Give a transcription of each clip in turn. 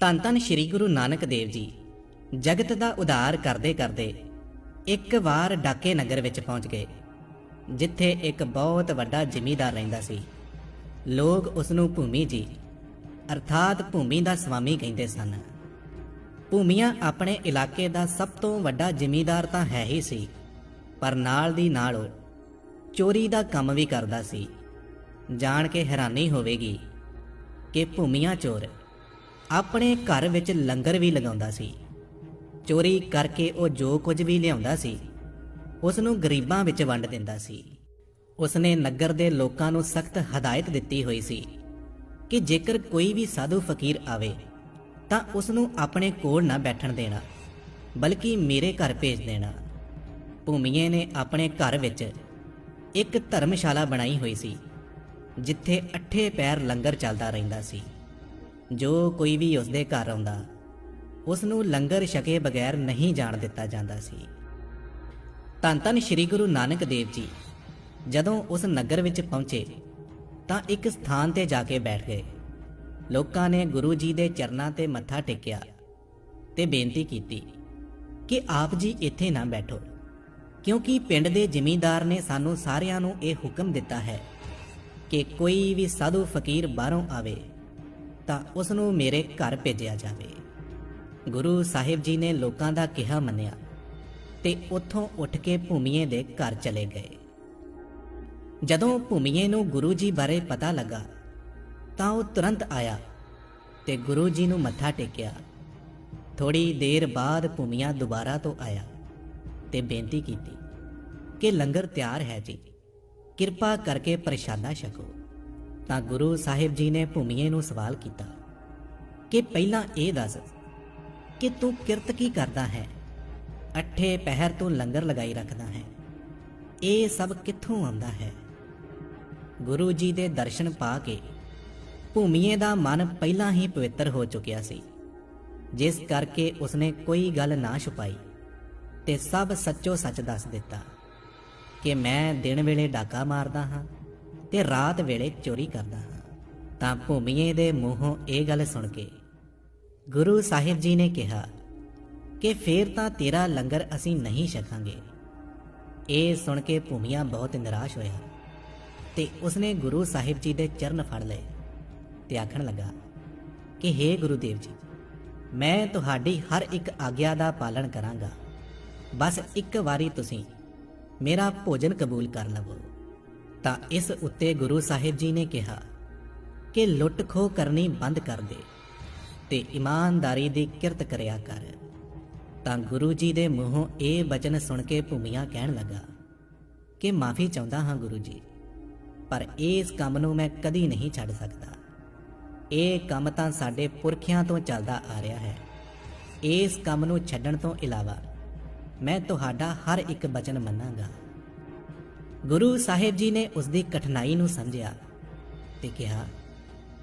ਧੰਨ ਧੰਨ ਸ੍ਰੀ ਗੁਰੂ ਨਾਨਕ ਦੇਵ ਜੀ। ਜਗਤ ਦਾ ਉਧਾਰ ਕਰਦੇ ਕਰਦੇ ਇੱਕ ਵਾਰ ਡਾਕੇ ਨਗਰ ਵਿੱਚ ਪਹੁੰਚ ਗਏ, ਜਿੱਥੇ ਇੱਕ ਬਹੁਤ ਵੱਡਾ ਜ਼ਿਮੀਂਦਾਰ ਰਹਿੰਦਾ ਸੀ। ਲੋਕ ਉਸ ਨੂੰ ਭੂਮੀ ਜੀ, ਅਰਥਾਤ ਭੂਮੀ ਦਾ ਸਵਾਮੀ ਕਹਿੰਦੇ ਸਨ। ਭੂਮੀਆਂ ਆਪਣੇ ਇਲਾਕੇ ਦਾ ਸਭ ਤੋਂ ਵੱਡਾ ਜ਼ਿਮੀਦਾਰ ਤਾਂ ਹੈ ਹੀ ਸੀ, ਪਰ ਨਾਲ ਦੀ ਨਾਲ ਉਹ ਚੋਰੀ ਦਾ ਕੰਮ ਵੀ ਕਰਦਾ ਸੀ। ਜਾਣ ਕੇ ਹੈਰਾਨੀ ਹੋਵੇਗੀ ਕਿ ਭੂਮੀਆਂ ਚੋਰ ਆਪਣੇ ਘਰ ਵਿੱਚ ਲੰਗਰ ਵੀ ਲਗਾਉਂਦਾ ਸੀ। ਚੋਰੀ ਕਰਕੇ ਉਹ ਜੋ ਕੁਝ ਵੀ ਲਿਆਉਂਦਾ ਸੀ ਉਸ ਨੂੰ ਗਰੀਬਾਂ ਵਿੱਚ ਵੰਡ ਦਿੰਦਾ ਸੀ। ਉਸਨੇ ਨਗਰ ਦੇ ਲੋਕਾਂ ਨੂੰ ਸਖਤ ਹਦਾਇਤ ਦਿੱਤੀ ਹੋਈ ਸੀ ਕਿ ਜੇਕਰ ਕੋਈ ਵੀ ਸਾਧੂ ਫਕੀਰ ਆਵੇ, ਤਾਂ ਉਸ ਨੂੰ ਆਪਣੇ ਕੋਲ ਨਾ ਬੈਠਣ ਦੇਣਾ, ਬਲਕਿ ਮੇਰੇ ਘਰ ਭੇਜ ਦੇਣਾ। ਭੂਮੀਏ ਨੇ ਆਪਣੇ ਘਰ ਵਿੱਚ ਇੱਕ ਧਰਮਸ਼ਾਲਾ ਬਣਾਈ ਹੋਈ ਸੀ, ਜਿੱਥੇ ਅੱਠੇ ਪੈਰ ਲੰਗਰ ਚੱਲਦਾ ਰਹਿੰਦਾ ਸੀ। ਜੋ ਕੋਈ ਵੀ ਉਸਦੇ ਘਰ ਆਉਂਦਾ ਉਸ ਨੂੰ ਲੰਗਰ ਛਕੇ ਬਗੈਰ ਨਹੀਂ ਜਾਣ ਦਿੱਤਾ ਜਾਂਦਾ ਸੀ। ਧੰਨ ਧੰਨ ਸ੍ਰੀ ਗੁਰੂ ਨਾਨਕ ਦੇਵ ਜੀ, ਜਦੋਂ ਉਸ ਨਗਰ ਵਿੱਚ ਪਹੁੰਚੇ, ਤਾਂ ਇੱਕ ਸਥਾਨ ਤੇ ਜਾ ਕੇ ਬੈਠ ਗਏ। ਲੋਕਾਂ ਨੇ ਗੁਰੂ ਜੀ ਦੇ ਚਰਨਾਂ ਤੇ ਮੱਥਾ ਟੇਕਿਆ ਤੇ ਬੇਨਤੀ ਕੀਤੀ ਕਿ ਆਪ ਜੀ ਇੱਥੇ ਨਾ ਬੈਠੋ, ਕਿਉਂਕਿ ਪਿੰਡ ਦੇ ਜ਼ਿਮੀਂਦਾਰ ਨੇ ਸਾਨੂੰ ਸਾਰਿਆਂ ਨੂੰ ਇਹ ਹੁਕਮ ਦਿੱਤਾ ਹੈ ਕਿ ਕੋਈ ਵੀ ਸਾਧੂ ਫਕੀਰ ਬਾਹਰੋਂ ਆਵੇ ਤਾਂ ਉਸ ਨੂੰ ਮੇਰੇ ਘਰ ਭੇਜਿਆ ਜਾਵੇ। ਗੁਰੂ ਸਾਹਿਬ ਜੀ ਨੇ ਲੋਕਾਂ ਦਾ ਕਿਹਾ ਮੰਨਿਆ ਤੇ ਉੱਥੋਂ ਉੱਠ ਕੇ ਭੂਮੀਏ ਦੇ ਘਰ ਚਲੇ ਗਏ। ਜਦੋਂ ਭੂਮੀਏ ਨੂੰ ਗੁਰੂ ਜੀ ਬਾਰੇ ਪਤਾ ਲੱਗਾ, ਤਾਂ ਉਹ ਤੁਰੰਤ ਆਇਆ ਤੇ ਗੁਰੂ ਜੀ ਨੂੰ ਮੱਥਾ ਟੇਕਿਆ। ਥੋੜੀ ਦੇਰ ਬਾਅਦ ਭੂਮੀਆ ਦੁਬਾਰਾ ਤੋਂ ਆਇਆ ਤੇ ਬੇਨਤੀ ਕੀਤੀ ਕਿ ਲੰਗਰ ਤਿਆਰ ਹੈ ਜੀ। ਕਿਰਪਾ ਕਰਕੇ ਪ੍ਰਸ਼ਾਦਾ ਛਕੋ। ਤਾਂ ਗੁਰੂ ਸਾਹਿਬ ਜੀ ਨੇ ਭੂਮੀਏ ਨੂੰ ਸਵਾਲ ਕੀਤਾ ਕਿ ਪਹਿਲਾਂ ਇਹ ਦੱਸ ਕਿ ਤੂੰ ਕਿਰਤ ਕੀ ਕਰਦਾ ਹੈ? ਅੱਠੇ ਪਹਿਰ ਤੋਂ ਲੰਗਰ ਲਗਾਈ ਰੱਖਦਾ ਹੈ। ਇਹ ਸਭ ਕਿੱਥੋਂ ਆਉਂਦਾ ਹੈ? ਗੁਰੂ ਜੀ ਦੇ ਦਰਸ਼ਨ ਪਾ ਕੇ ਭੂਮੀਏ ਦਾ ਮਨ ਪਹਿਲਾਂ ਹੀ ਪਵਿੱਤਰ ਹੋ ਚੁੱਕਿਆ ਸੀ। ਜਿਸ ਕਰਕੇ ਉਸਨੇ ਕੋਈ ਗੱਲ ਨਾ ਛੁਪਾਈ ਤੇ ਸਭ ਸੱਚੋ ਸੱਚ ਦੱਸ ਦਿੱਤਾ ਕਿ ਮੈਂ ਦਿਨ ਵੇਲੇ ਡਾਕਾ ਮਾਰਦਾ ਹਾਂ ਤੇ ਰਾਤ ਵੇਲੇ ਚੋਰੀ ਕਰਦਾ ਹਾਂ। ਤਾਂ ਭੂਮੀਏ ਦੇ ਮੂੰਹੋਂ ਇਹ ਗੱਲ ਸੁਣ ਕੇ ਗੁਰੂ ਸਾਹਿਬ ਜੀ ਨੇ ਕਿਹਾ ਕਿ ਫੇਰ ਤਾਂ ਤੇਰਾ ਲੰਗਰ ਅਸੀਂ ਨਹੀਂ ਛਕਾਂਗੇ। ਇਹ ਸੁਣ ਕੇ ਭੂਮੀਆ ਬਹੁਤ ਨਿਰਾਸ਼ ਹੋਇਆ ਤੇ ਉਸਨੇ ਗੁਰੂ ਸਾਹਿਬ ਜੀ ਦੇ ਚਰਨ ਫੜ ਲਏ ਤੇ ਆਖਣ ਲੱਗਾ ਕਿ हे ਗੁਰੂਦੇਵ ਜੀ, ਮੈਂ ਤੁਹਾਡੀ ਹਰ ਇੱਕ ਆਗਿਆ ਦਾ ਪਾਲਣ ਕਰਾਂਗਾ। ਬਸ ਇੱਕ ਵਾਰੀ ਤੁਸੀਂ ਮੇਰਾ ਭੋਜਨ ਕਬੂਲ ਕਰ ਲਵੋ। ਤਾਂ ਇਸ ਉੱਤੇ ਗੁਰੂ ਸਾਹਿਬ ਜੀ ਨੇ ਕਿਹਾ ਕਿ ਲੁੱਟ ਖੋਹ ਕਰਨੀ ਬੰਦ ਕਰ ਦੇ ਤੇ ਇਮਾਨਦਾਰੀ ਦੀ ਕਿਰਤ ਕਰਿਆ ਕਰ। ਤਾਂ ਗੁਰੂ ਜੀ ਦੇ ਮੂੰਹੋਂ ਇਹ ਬਚਨ ਸੁਣ ਕੇ ਭੂਮੀਆਂ ਕਹਿਣ ਲੱਗਾ ਕਿ ਮਾਫੀ ਚਾਹੁੰਦਾ ਹਾਂ ਗੁਰੂ ਜੀ, ਪਰ ਇਸ ਕੰਮ ਨੂੰ ਮੈਂ ਕਦੀ ਨਹੀਂ ਛੱਡ ਸਕਦਾ। ਇਹ ਕੰਮ ਤਾਂ ਸਾਡੇ ਪੁਰਖਿਆਂ ਤੋਂ ਚੱਲਦਾ ਆ ਰਿਹਾ ਹੈ। ਇਸ ਕੰਮ ਨੂੰ ਛੱਡਣ ਤੋਂ ਇਲਾਵਾ ਮੈਂ ਤੁਹਾਡਾ ਹਰ ਇੱਕ ਬਚਨ ਮੰਨਾਂਗਾ। ਗੁਰੂ ਸਾਹਿਬ ਜੀ ਨੇ ਉਸ ਦੀ ਕਠਿਨਾਈ ਨੂੰ ਸਮਝਿਆ ਤੇ ਕਿਹਾ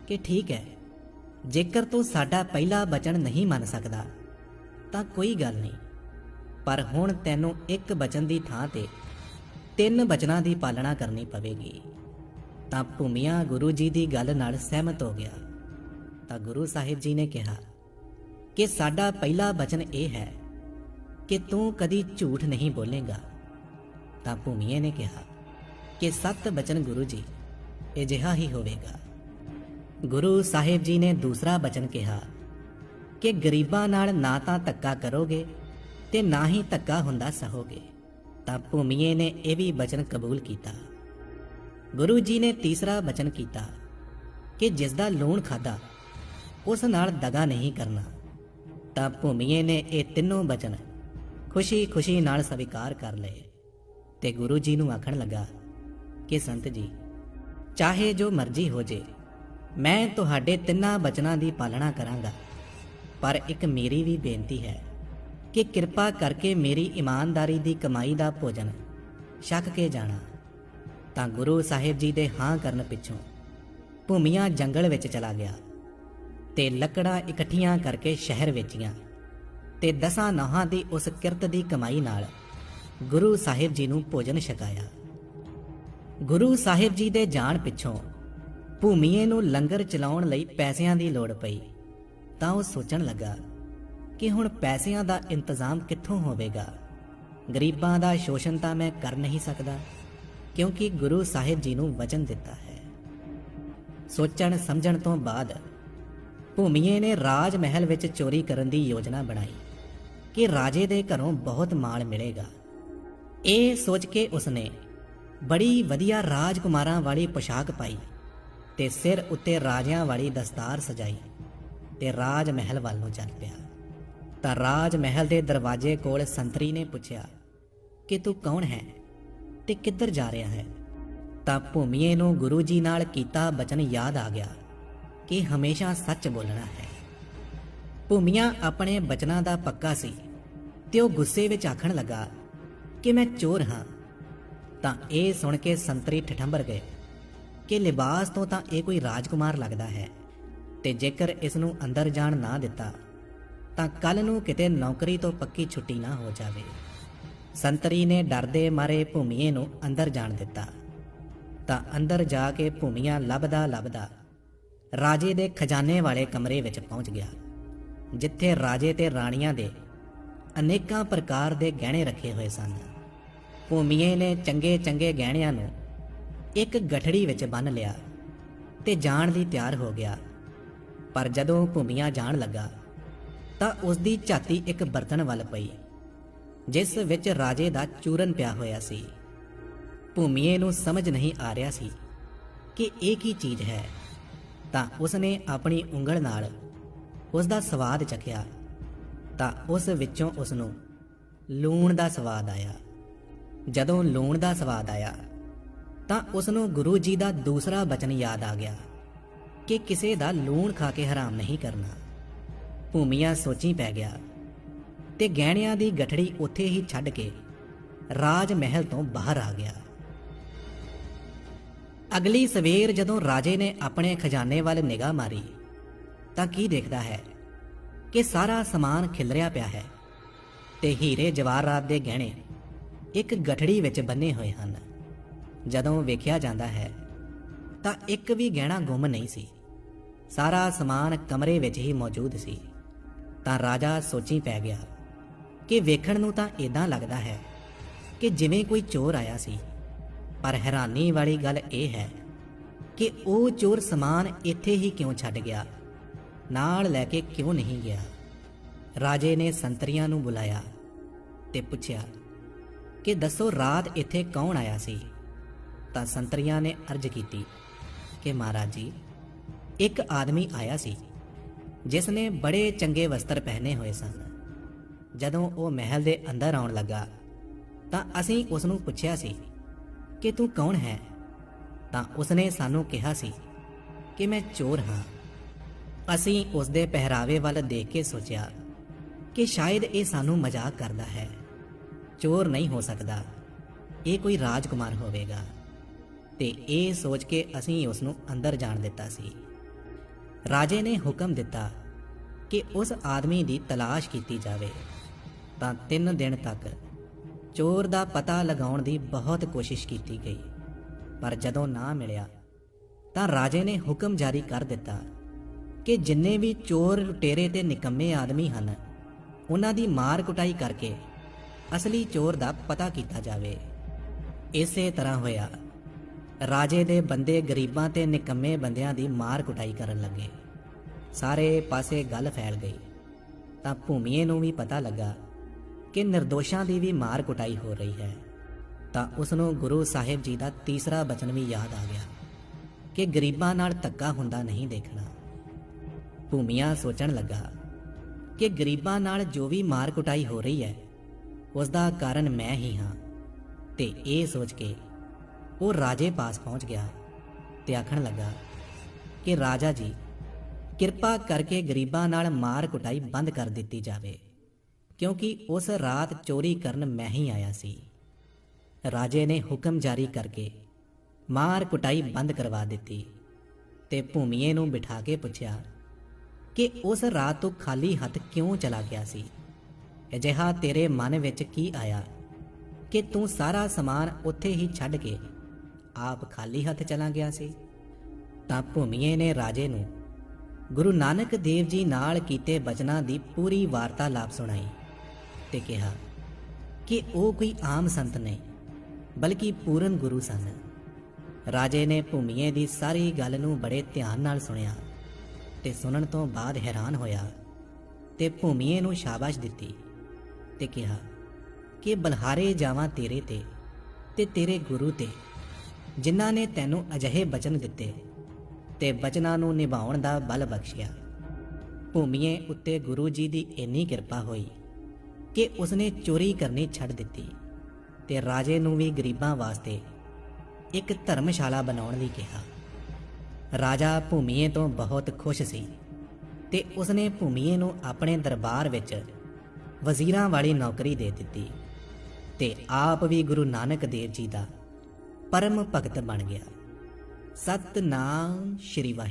ਕਿ ਠੀਕ ਹੈ, ਜੇਕਰ ਤੂੰ ਸਾਡਾ ਪਹਿਲਾ ਬਚਨ ਨਹੀਂ ਮੰਨ ਸਕਦਾ, ਤਾਂ ਕੋਈ ਗੱਲ ਨਹੀਂ। ਪਰ ਹੁਣ ਤੈਨੂੰ ਇੱਕ ਬਚਨ ਦੀ ਥਾਂ ਤੇ ਤਿੰਨ ਬਚਨਾਂ ਦੀ ਪਾਲਣਾ ਕਰਨੀ ਪਵੇਗੀ। ਤਾਂ ਭੂਮੀਆਂ ਗੁਰੂ ਜੀ ਦੀ ਗੱਲ ਨਾਲ ਸਹਿਮਤ ਹੋ ਗਿਆ। ਤਾਂ ਗੁਰੂ ਸਾਹਿਬ ਜੀ ਨੇ ਕਿਹਾ ਕਿ ਸਾਡਾ ਪਹਿਲਾ ਬਚਨ ਇਹ ਹੈ ਕਿ ਤੂੰ ਕਦੀ ਝੂਠ ਨਹੀਂ ਬੋਲੇਗਾ। ਤਾਂ ਭੂਮੀਏ ਨੇ ਕਿਹਾ ਕਿ ਸੱਤ ਬਚਨ ਗੁਰੂ ਜੀ, ਅਜਿਹਾ ਹੀ ਹੋਵੇਗਾ। ਗੁਰੂ ਸਾਹਿਬ ਜੀ ਨੇ ਦੂਸਰਾ ਬਚਨ ਕਿਹਾ ਕਿ ਗਰੀਬਾਂ ਨਾਲ ਨਾ ਤਾਂ ਧੱਕਾ ਕਰੋਗੇ ਤੇ ਨਾ ਹੀ ਧੱਕਾ ਹੁੰਦਾ ਸਹੋਗੇ। ਤਾਂ ਭੂਮੀਏ ਨੇ ਇਹ ਵੀ ਬਚਨ ਕਬੂਲ ਕੀਤਾ। ਗੁਰੂ ਜੀ ਨੇ ਤੀਸਰਾ ਬਚਨ ਕੀਤਾ ਕਿ ਜਿਸ ਦਾ ਲੂਣ ਖਾਦਾ ਉਸ ਨਾਲ ਦਗਾ ਨਹੀਂ ਕਰਨਾ। ਤਾਂ ਭੂਮੀਏ ਨੇ ਇਹ ਤਿੰਨੋਂ ਬਚਨ ਖੁਸ਼ੀ-ਖੁਸ਼ੀ ਨਾਲ ਸਵੀਕਾਰ ਕਰ ਲਏ। ਤੇ ਗੁਰੂ ਜੀ ਨੂੰ ਆਖਣ ਲੱਗਾ ਕਿ ਸੰਤ ਜੀ, ਚਾਹੇ ਜੋ ਮਰਜ਼ੀ ਹੋ ਜੇ, ਮੈਂ ਤੁਹਾਡੇ ਤਿੰਨਾਂ ਬਚਨਾਂ ਦੀ ਪਾਲਣਾ ਕਰਾਂਗਾ। ਪਰ ਇੱਕ ਮੇਰੀ ਵੀ ਬੇਨਤੀ ਹੈ ਕਿ ਕਿਰਪਾ ਕਰਕੇ ਮੇਰੀ ਇਮਾਨਦਾਰੀ ਦੀ ਕਮਾਈ ਦਾ ਭੋਜਨ ਛਕ ਕੇ ਜਾਣਾ, ਤਾਂ ਗੁਰੂ ਸਾਹਿਬ ਜੀ ਦੇ ਹਾਂ ਕਰਨ ਪਿੱਛੋਂ ਭੂਮੀਆਂ ਜੰਗਲ ਵਿੱਚ ਚਲਾ ਗਿਆ ਤੇ ਲੱਕੜਾਂ ਇਕੱਠੀਆਂ ਕਰਕੇ ਸ਼ਹਿਰ ਵੇਚੀਆਂ ਤੇ ਦਸਾਂ ਨਹਾਂ ਦੀ ਉਸ ਕਿਰਤ ਦੀ ਕਮਾਈ ਨਾਲ ਗੁਰੂ ਸਾਹਿਬ ਜੀ ਨੂੰ ਭੋਜਨ ਛਕਾਇਆ। ਗੁਰੂ ਸਾਹਿਬ ਜੀ ਦੇ ਜਾਣ ਪਿੱਛੋਂ ਭੂਮੀਏ ਨੂੰ ਲੰਗਰ ਚਲਾਉਣ ਲਈ ਪੈਸਿਆਂ ਦੀ ਲੋੜ ਪਈ। ਤਾਂ ਉਹ ਸੋਚਣ ਲੱਗਾ ਕਿ ਹੁਣ ਪੈਸਿਆਂ ਦਾ ਇੰਤਜ਼ਾਮ ਕਿੱਥੋਂ ਹੋਵੇਗਾ। ਗਰੀਬਾਂ ਦਾ ਸ਼ੋਸ਼ਣ ਤਾਂ ਮੈਂ ਕਰ ਨਹੀਂ ਸਕਦਾ, ਕਿਉਂਕਿ ਗੁਰੂ ਸਾਹਿਬ ਜੀ ਨੂੰ ਵਚਨ ਦਿੱਤਾ ਹੈ। ਸੋਚਣ ਸਮਝਣ ਤੋਂ ਬਾਅਦ ਭੂਮੀਏ ਨੇ ਰਾਜ ਮਹਿਲ ਵਿੱਚ ਚੋਰੀ ਕਰਨ ਦੀ ਯੋਜਨਾ ਬਣਾਈ ਕਿ ਰਾਜੇ ਦੇ ਘਰੋਂ ਬਹੁਤ ਮਾਲ ਮਿਲੇਗਾ। ਇਹ ਸੋਚ ਕੇ ਉਸਨੇ ਬੜੀ ਵਧੀਆ ਰਾਜਕੁਮਾਰਾਂ ਵਾਲੀ ਪੋਸ਼ਾਕ ਪਾਈ ਤੇ ਸਿਰ ਉੱਤੇ ਰਾਜਿਆਂ ਵਾਲੀ ਦਸਤਾਰ ਸਜਾਈ ਤੇ ਰਾਜ ਮਹਿਲ ਵੱਲ ਨੂੰ ਚੱਲ ਪਿਆ। ਤਾਂ ਰਾਜ ਮਹਿਲ ਦੇ ਦਰਵਾਜ਼ੇ ਕੋਲ ਸੰਤਰੀ ਨੇ ਪੁੱਛਿਆ, ਕਿ ਤੂੰ ਕੌਣ ਹੈ ਤੇ ਕਿੱਧਰ ਜਾ ਰਿਹਾ ਹੈ? ਤਾਂ ਭੂਮੀਏ ਨੂੰ ਗੁਰੂ ਜੀ ਨਾਲ ਕੀਤਾ ਬਚਨ ਯਾਦ ਆ ਗਿਆ ਕਿ ਹਮੇਸ਼ਾ ਸੱਚ ਬੋਲਣਾ ਹੈ। ਭੂਮੀਆ ਆਪਣੇ ਬਚਨਾਂ ਦਾ ਪੱਕਾ ਸੀ ਤੇ ਉਹ ਗੁੱਸੇ ਵਿੱਚ ਆਖਣ ਲੱਗਾ ਕਿ ਮੈਂ ਚੋਰ ਹਾਂ, ਤਾਂ ਇਹ ਸੁਣ ਕੇ ਸੰਤਰੀ ਠਠੰਬਰ ਗਏ ਕਿ ਲਿਬਾਸ ਤੋਂ ਤਾਂ ਇਹ ਕੋਈ ਰਾਜਕੁਮਾਰ ਲੱਗਦਾ ਹੈ ਤੇ ਜੇਕਰ ਇਸ ਨੂੰ ਅੰਦਰ ਜਾਣ ਨਾ ਦਿੱਤਾ, ਤਾਂ ਕੱਲ ਨੂੰ ਕਿਤੇ ਨੌਕਰੀ ਤੋਂ ਪੱਕੀ ਛੁੱਟੀ ਨਾ ਹੋ ਜਾਵੇ। ਸੰਤਰੀ ਨੇ ਡਰਦੇ ਮਾਰੇ ਭੂਮੀਏ ਨੂੰ ਅੰਦਰ ਜਾਣ ਦਿੱਤਾ। ਤਾਂ ਅੰਦਰ ਜਾ ਕੇ ਭੂਮੀਆ ਲੱਭਦਾ ਲੱਭਦਾ ਰਾਜੇ ਦੇ ਖਜ਼ਾਨੇ ਵਾਲੇ ਕਮਰੇ ਵਿੱਚ ਪਹੁੰਚ ਗਿਆ, ਜਿੱਥੇ ਰਾਜੇ ਤੇ ਰਾਣੀਆਂ ਦੇ ਅਨੇਕਾਂ ਪ੍ਰਕਾਰ ਦੇ ਗਹਿਣੇ ਰੱਖੇ ਹੋਏ ਸਨ। ਭੂਮੀਏ ਨੇ ਚੰਗੇ ਚੰਗੇ ਗਹਿਣਿਆਂ ਨੂੰ ਇੱਕ ਗਠੜੀ ਵਿੱਚ ਬੰਨ ਲਿਆ ਤੇ ਜਾਣ ਲਈ ਤਿਆਰ ਹੋ ਗਿਆ। ਪਰ ਜਦੋਂ ਭੂਮੀਆ ਜਾਣ ਲੱਗਾ, ਤਾਂ ਉਸ ਦੀ ਝਾਤੀ ਇੱਕ ਬਰਤਨ ਵੱਲ ਪਈ, ਜਿਸ ਵਿੱਚ ਰਾਜੇ ਦਾ ਚੂਰਨ ਪਿਆ ਹੋਇਆ ਸੀ। ਭੂਮੀਏ ਨੂੰ ਸਮਝ ਨਹੀਂ ਆ ਰਿਹਾ ਸੀ ਕਿ ਇਹ ਕੀ ਚੀਜ਼ ਹੈ। ਤਾਂ ਉਸਨੇ ਆਪਣੀ ਉਂਗਲ ਨਾਲ ਉਸ ਦਾ ਸਵਾਦ ਚਖਿਆ ਤਾਂ ਉਸ ਵਿੱਚੋਂ ਉਸ ਨੂੰ ਲੂਣ ਦਾ ਸਵਾਦ ਆਇਆ। ਜਦੋਂ ਲੂਣ ਦਾ ਸਵਾਦ ਆਇਆ, ਤਾਂ ਉਸ ਨੂੰ ਗੁਰੂ ਜੀ ਦਾ ਦੂਸਰਾ ਬਚਨ ਯਾਦ ਆ ਗਿਆ ਕਿ ਕਿਸੇ ਦਾ ਲੂਣ ਖਾ ਕੇ ਹਰਾਮ ਨਹੀਂ ਕਰਨਾ। ਭੂਮੀਆਂ ਸੋਚੀ ਪੈ ਗਿਆ ਤੇ ਗਹਿਣਿਆਂ ਦੀ ਗਠੜੀ ਉੱਥੇ ਹੀ ਛੱਡ ਕੇ ਰਾਜ ਮਹਿਲ ਤੋਂ ਬਾਹਰ ਆ ਗਿਆ। ਅਗਲੀ ਸਵੇਰ ਜਦੋਂ ਰਾਜੇ ਨੇ ਆਪਣੇ ਖਜ਼ਾਨੇ ਵੱਲ ਨਿਗਾਹ ਮਾਰੀ, ਤਾਂ ਕੀ ਦੇਖਦਾ ਹੈ ਕਿ ਸਾਰਾ ਸਮਾਨ ਖਿਲਰਿਆ ਪਿਆ ਹੈ ਤੇ ਹੀਰੇ ਜਵਾਹਰਾਤ ਦੇ ਗਹਿਣੇ ਇੱਕ ਗਠੜੀ ਵਿੱਚ ਬੰਨੇ ਹੋਏ ਹਨ। ਜਦੋਂ ਵੇਖਿਆ ਜਾਂਦਾ ਹੈ, ਤਾਂ ਇੱਕ ਵੀ ਗਹਿਣਾ ਗੁੰਮ ਨਹੀਂ ਸੀ। ਸਾਰਾ ਸਮਾਨ ਕਮਰੇ ਵਿੱਚ ਹੀ ਮੌਜੂਦ ਸੀ। ਤਾਂ ਰਾਜਾ ਸੋਚੀ ਪੈ ਗਿਆ ਕਿ ਵੇਖਣ ਨੂੰ ਤਾਂ ਇਦਾਂ ਲੱਗਦਾ ਹੈ ਕਿ ਜਿਵੇਂ ਕੋਈ ਚੋਰ ਆਇਆ ਸੀ। ਪਰ ਹੈਰਾਨੀ ਵਾਲੀ ਗੱਲ ਇਹ ਹੈ ਕਿ ਉਹ ਚੋਰ ਸਮਾਨ ਇੱਥੇ ਹੀ ਕਿਉਂ ਛੱਡ ਗਿਆ? ਨਾਲ ਲੈ ਕੇ ਕਿਉਂ ਨਹੀਂ ਗਿਆ? ਰਾਜੇ ਨੇ ਸੰਤਰੀਆਂ ਨੂੰ ਬੁਲਾਇਆ ਤੇ ਪੁੱਛਿਆ ਕਿ ਦੱਸੋ ਰਾਤ ਇੱਥੇ ਕੌਣ ਆਇਆ ਸੀ? ਤਾਂ ਸੰਤਰੀਆਂ ਨੇ ਅਰਜ਼ ਕੀਤੀ ਕਿ ਮਹਾਰਾਜ ਜੀ, ਇੱਕ ਆਦਮੀ ਆਇਆ ਸੀ, ਜਿਸ ਨੇ ਬੜੇ ਚੰਗੇ ਵਸਤਰ ਪਹਿਨੇ ਹੋਏ ਸਨ। ਜਦੋਂ ਉਹ ਮਹਿਲ ਦੇ ਅੰਦਰ ਆਉਣ ਲੱਗਾ, ਤਾਂ ਅਸੀਂ ਉਸ ਨੂੰ ਪੁੱਛਿਆ ਸੀ ਕਿ ਤੂੰ ਕੌਣ ਹੈ? ਤਾਂ ਉਸਨੇ ਸਾਨੂੰ ਕਿਹਾ ਸੀ ਕਿ ਮੈਂ ਚੋਰ ਹਾਂ। ਅਸੀਂ ਉਸ ਦੇ ਪਹਿਰਾਵੇ ਵੱਲ ਦੇਖ ਕੇ ਸੋਚਿਆ ਕਿ ਸ਼ਾਇਦ ਇਹ ਸਾਨੂੰ ਮਜ਼ਾਕ ਕਰਦਾ ਹੈ। ਚੋਰ ਨਹੀਂ ਹੋ ਸਕਦਾ। ਇਹ ਕੋਈ ਰਾਜਕੁਮਾਰ ਹੋਵੇਗਾ। ਤੇ ਇਹ ਸੋਚ ਕੇ ਅਸੀਂ ਉਸ ਨੂੰ ਅੰਦਰ ਜਾਣ ਦਿੱਤਾ ਸੀ। ਰਾਜੇ ਨੇ ਹੁਕਮ ਦਿੱਤਾ ਕਿ ਉਸ ਆਦਮੀ ਦੀ ਤਲਾਸ਼ ਕੀਤੀ ਜਾਵੇ। ਤਾਂ 3 ਦਿਨ ਤੱਕ ਚੋਰ ਦਾ ਪਤਾ ਲਗਾਉਣ ਦੀ ਬਹੁਤ ਕੋਸ਼ਿਸ਼ ਕੀਤੀ ਗਈ। ਪਰ ਜਦੋਂ ਨਾ ਮਿਲਿਆ, ਤਾਂ ਰਾਜੇ ਨੇ ਹੁਕਮ ਜਾਰੀ ਕਰ ਦਿੱਤਾ ਕਿ ਜਿੰਨੇ ਵੀ ਚੋਰ ਲੁਟੇਰੇ ਤੇ ਨਿਕੰਮੇ ਆਦਮੀ ਹਨ, ਉਹਨਾਂ ਦੀ ਮਾਰ ਕੁਟਾਈ ਕਰਕੇ ਅਸਲੀ ਚੋਰ ਦਾ ਪਤਾ ਕੀਤਾ ਜਾਵੇ। ਇਸੇ ਤਰ੍ਹਾਂ ਹੋਇਆ। ਰਾਜੇ ਦੇ ਬੰਦੇ ਗਰੀਬਾਂ ਤੇ ਨਿਕੰਮੇ ਬੰਦਿਆਂ ਦੀ ਮਾਰ ਕੁਟਾਈ ਕਰਨ ਲੱਗੇ। ਸਾਰੇ ਪਾਸੇ ਗੱਲ ਫੈਲ ਗਈ। ਤਾਂ ਭੂਮੀਏ ਨੂੰ ਵੀ ਪਤਾ ਲੱਗਾ ਕਿ ਨਿਰਦੋਸ਼ਾਂ ਦੀ ਵੀ ਮਾਰ ਕੁਟਾਈ ਹੋ ਰਹੀ ਹੈ। ਤਾਂ ਉਸ ਨੂੰ ਗੁਰੂ ਸਾਹਿਬ ਜੀ ਦਾ ਤੀਸਰਾ ਬਚਨ ਵੀ ਯਾਦ ਆ ਗਿਆ ਕਿ ਗਰੀਬਾਂ ਨਾਲ ਧੱਕਾ ਹੁੰਦਾ ਨਹੀਂ ਦੇਖਣਾ। ਭੂਮੀਆ ਸੋਚਣ ਲੱਗਾ ਕਿ ਗਰੀਬਾਂ ਨਾਲ ਜੋ ਵੀ ਮਾਰ ਕੁਟਾਈ ਹੋ ਰਹੀ ਹੈ ਉਸ ਦਾ ਕਾਰਨ ਮੈਂ ਹੀ ਹਾਂ। ਤੇ ਇਹ ਸੋਚ ਕੇ ਉਹ ਰਾਜੇ ਪਾਸ ਪਹੁੰਚ ਗਿਆ ਤੇ ਆਖਣ ਲੱਗਾ ਕਿ ਰਾਜਾ ਜੀ, ਕਿਰਪਾ ਕਰਕੇ ਗਰੀਬਾਂ ਨਾਲ ਮਾਰ ਕੁਟਾਈ ਬੰਦ ਕਰ ਦਿੱਤੀ ਜਾਵੇ, ਕਿਉਂਕਿ ਉਸ ਰਾਤ ਚੋਰੀ ਕਰਨ ਮੈਂ ਹੀ ਆਇਆ ਸੀ। ਰਾਜੇ ਨੇ ਹੁਕਮ ਜਾਰੀ ਕਰਕੇ ਮਾਰ ਕੁਟਾਈ ਬੰਦ ਕਰਵਾ ਦਿੱਤੀ ਤੇ ਭੂਮੀਏ ਨੂੰ ਬਿਠਾ ਕੇ ਪੁੱਛਿਆ ਕਿ ਉਸ ਰਾਤ ਤੋਂ ਖਾਲੀ ਹੱਥ ਕਿਉਂ ਚਲਾ ਗਿਆ ਸੀ? ਅਜਿਹਾ ਤੇਰੇ ਮਨ ਵਿੱਚ ਕੀ ਆਇਆ? ਕਿ ਤੂੰ ਸਾਰਾ ਸਮਾਨ ਉੱਥੇ ਹੀ ਛੱਡ ਕੇ ਆਪ ਖਾਲੀ ਹੱਥ ਚਲਾ ਗਿਆ ਸੀ? ਤਾਂ ਭੂਮੀਏ ਨੇ ਰਾਜੇ ਨੂੰ ਗੁਰੂ ਨਾਨਕ ਦੇਵ ਜੀ ਨਾਲ ਕੀਤੇ ਬਚਨਾਂ ਦੀ ਪੂਰੀ ਵਾਰਤਾਲਾਪ ਸੁਣਾਈ ਤੇ ਕਿਹਾ ਕਿ ਉਹ ਕੋਈ ਆਮ ਸੰਤ ਨਹੀਂ, ਬਲਕਿ ਪੂਰਨ ਗੁਰੂ ਸਨ। ਰਾਜੇ ਨੇ ਭੂਮੀਏ ਦੀ ਸਾਰੀ ਗੱਲ ਨੂੰ ਬੜੇ ਧਿਆਨ ਨਾਲ ਸੁਣਿਆ ਤੇ ਸੁਣਨ ਤੋਂ ਬਾਅਦ ਹੈਰਾਨ ਹੋਇਆ ਤੇ ਭੂਮੀਏ ਨੂੰ ਸ਼ਾਬਾਸ਼ ਦਿੱਤੀ। ਤੇ ਕਿਹਾ, ਕਿ ਬਲਹਾਰੇ ਜਾਵਾਂ ਤੇਰੇ ਤੇ ਤੇ ਤੇਰੇ ਗੁਰੂ ਤੇ, ਜਿਨ੍ਹਾਂ ਨੇ ਤੈਨੂੰ ਅਜਿਹੇ ਬਚਨ ਦਿੱਤੇ ਤੇ ਬਚਨਾਂ ਨੂੰ ਨਿਭਾਉਣ ਦਾ ਬਲ ਬਖਸ਼ਿਆ। ਭੂਮੀਏ ਉੱਤੇ ਗੁਰੂ ਜੀ ਦੀ ਇੰਨੀ ਕਿਰਪਾ ਹੋਈ ਕਿ ਉਸਨੇ ਚੋਰੀ ਕਰਨੀ ਛੱਡ ਦਿੱਤੀ ਤੇ ਰਾਜੇ ਨੂੰ ਵੀ ਗਰੀਬਾਂ ਵਾਸਤੇ ਇੱਕ ਧਰਮਸ਼ਾਲਾ ਬਣਾਉਣ ਲਈ ਕਿਹਾ। ਰਾਜਾ ਭੂਮੀਏ ਤੋਂ ਬਹੁਤ ਖੁਸ਼ ਸੀ ਤੇ ਉਸਨੇ ਭੂਮੀਏ ਨੂੰ ਆਪਣੇ ਦਰਬਾਰ ਵਿੱਚ ਵਜ਼ੀਰਾਂ ਵਾਲੀ ਨੌਕਰੀ ਦੇ ਦਿੱਤੀ ਤੇ ਆਪ ਵੀ ਗੁਰੂ ਨਾਨਕ ਦੇਵ ਜੀ ਦਾ ਪਰਮ ਭਗਤ ਬਣ ਗਿਆ। ਸਤਨਾਮ ਸ਼੍ਰੀ ਵਾਹਿਗੁਰੂ